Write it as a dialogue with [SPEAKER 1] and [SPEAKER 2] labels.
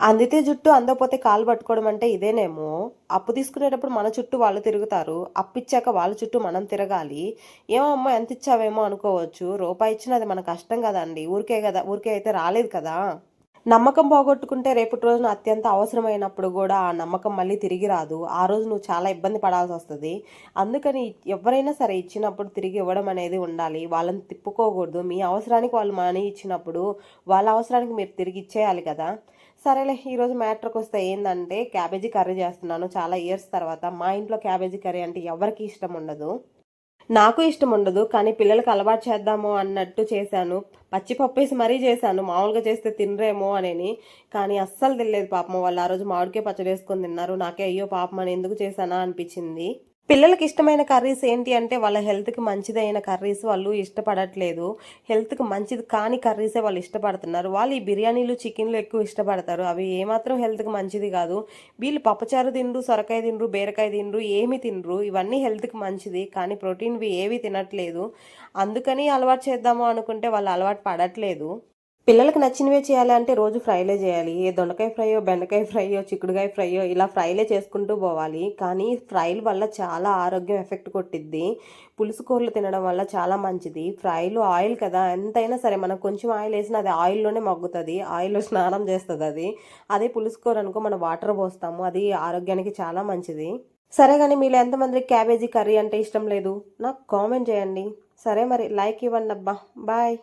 [SPEAKER 1] అందితే జుట్టు అందకపోతే కాలు పట్టుకోవడం అంటే ఇదేనేమో. అప్పు తీసుకునేటప్పుడు మన చుట్టూ వాళ్ళు తిరుగుతారు. అప్పిచ్చాక వాళ్ళ చుట్టూ మనం తిరగాలి. ఏమో అమ్మ ఎంత ఇచ్చావేమో అనుకోవచ్చు. రూపాయి ఇచ్చినది మన కష్టం కదండి. ఊరికే కదా ఊరికే అయితే రాలేదు కదా. నమ్మకం పోగొట్టుకుంటే రేపటి రోజున అత్యంత అవసరమైనప్పుడు కూడా ఆ నమ్మకం మళ్ళీ తిరిగి రాదు. ఆ రోజు నువ్వు చాలా ఇబ్బంది పడాల్సి వస్తుంది. అందుకని ఎవరైనా సరే ఇచ్చినప్పుడు తిరిగి ఇవ్వడం అనేది ఉండాలి. వాళ్ళని తిప్పుకోకూడదు. మీ అవసరానికి వాళ్ళు మనీ ఇచ్చినప్పుడు వాళ్ళ అవసరానికి మీరు తిరిగి ఇచ్చేయాలి కదా. సరేలే ఈరోజు మ్యాటర్కి వస్తే ఏంటంటే క్యాబేజీ కర్రీ చేస్తున్నాను చాలా ఇయర్స్ తర్వాత. మా ఇంట్లో క్యాబేజీ కర్రీ అంటే ఎవరికి ఇష్టం ఉండదు. నాకు ఇష్టం ఉండదు కానీ పిల్లలకు అలవాటు చేద్దాము అన్నట్టు చేశాను. పచ్చిపప్పు వేసి మరీ చేశాను మామూలుగా చేస్తే తినరేమో అని కానీ అస్సలు తెలియదు పాపం. వాళ్ళు ఆ రోజు మామిడికే పచ్చడి వేసుకొని తిన్నారు. నాకే అయ్యో పాపం అని ఎందుకు చేశానా అనిపించింది. పిల్లలకి ఇష్టమైన కర్రీస్ ఏంటి అంటే వాళ్ళ హెల్త్కి మంచిదైన కర్రీస్ వాళ్ళు ఇష్టపడట్లేదు. హెల్త్కి మంచిది కాని కర్రీసే వాళ్ళు ఇష్టపడుతున్నారు. వాళ్ళు ఈ బిర్యానీలు చికెన్లు ఎక్కువ ఇష్టపడతారు. అవి ఏమాత్రం హెల్త్కి మంచిది కాదు. వీళ్ళు పప్పుచారు తినరు సొరకాయ తినరు బీరకాయ తినరు ఏమి తినరు ఇవన్నీ హెల్త్కి మంచిది కానీ ప్రోటీన్వి ఏవి తినట్లేదు. అందుకని అలవాటు చేద్దాము అనుకుంటే వాళ్ళు అలవాటు పడట్లేదు. పిల్లలకు నచ్చినవే చేయాలి అంటే రోజు ఫ్రైలే చేయాలి. ఏ దొండకాయ ఫ్రైయో బెండకాయ ఫ్రైయో చిక్కుడుకాయ ఫ్రైయో ఇలా ఫ్రైలే చేసుకుంటూ పోవాలి. కానీ ఫ్రైల వల్ల చాలా ఆరోగ్యం ఎఫెక్ట్ కొట్టిద్ది. పులుసు కూరలు తినడం వల్ల చాలా మంచిది. ఫ్రైలు ఆయిల్ కదా. ఎంతైనా సరే మనం కొంచెం ఆయిల్ వేసినా అది ఆయిల్లోనే మగ్గుతుంది. ఆయిల్లో స్నానం చేస్తుంది అది. అదే పులుసు కూర అనుకో మనం వాటర్ పోస్తాము. అది ఆరోగ్యానికి చాలా మంచిది. సరే కానీ మీలో ఎంతమందికి క్యాబేజీ కర్రీ అంటే ఇష్టం లేదు? నాకు కామెంట్ చేయండి. సరే మరి లైక్ ఇవ్వండి అబ్బా. బాయ్.